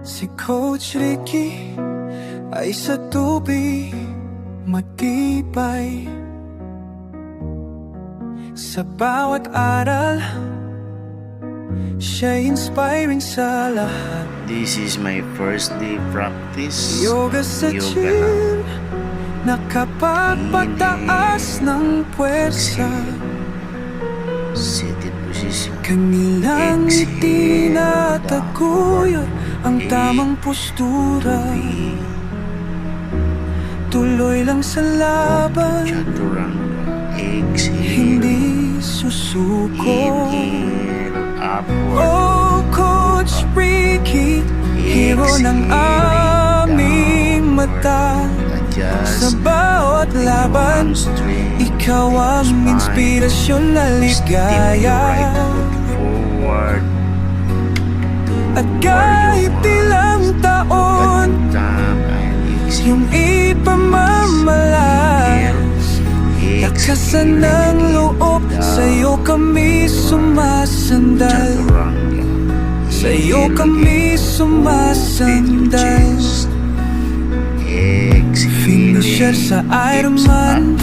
Si Coach Ricky ay sa tubig matibay Sa bawat aral Siya'y inspiring sa lahat This is my first day practice. Yoga sa Yoga na. chin Nakapagpataas ng puwersa Seated position. Kanilang ngiti na taguyod Ang tamang postura Tuloy lang sa laban. Hindi susuko. Oh, Coach Ricky Hero ng aming mata Sa bawat laban Hamstring. Ikaw ang inspirasyon na ligaya. At kahit ilang taon. Yung ipamamalas Lakasan ng loob Sa'yo kami sumasandal. Sa'yo kami sumasandal. Finisher sa heels down.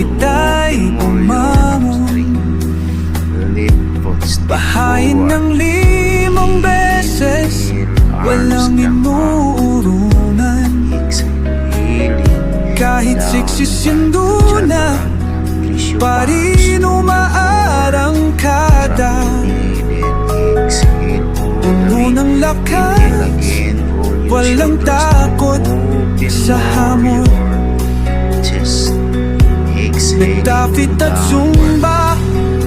Kita'y step Bahayin ng limang beses Walang. Healing. Kahit siksis yung duna Pa rin umaarangkada Puno ng lakas Walang takot sa hamon Nagtapit at zumba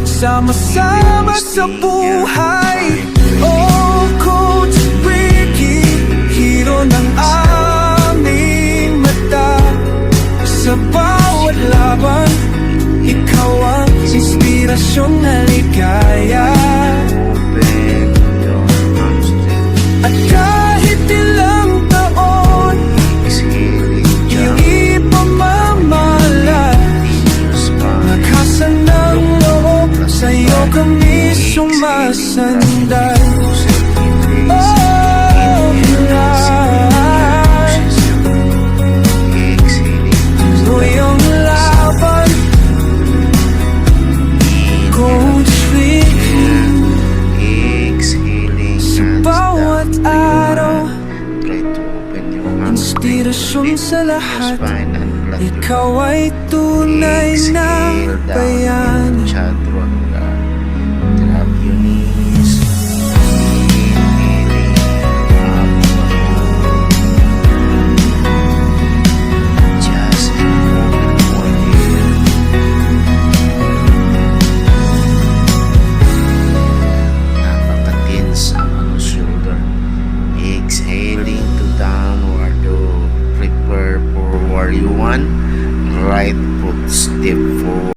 Sama-sama sa buhay. Oh, Coach Ricky Hero ng aming mata. Sa bawat laban Ikaw ang inspirasyon na Sa'yo kami sumasandal Oh, Lord. Tuloy ang laban Coach Exhaling Sa bawat araw. Inspirasyon sa lahat Ikaw ay tunay na Chaturanga.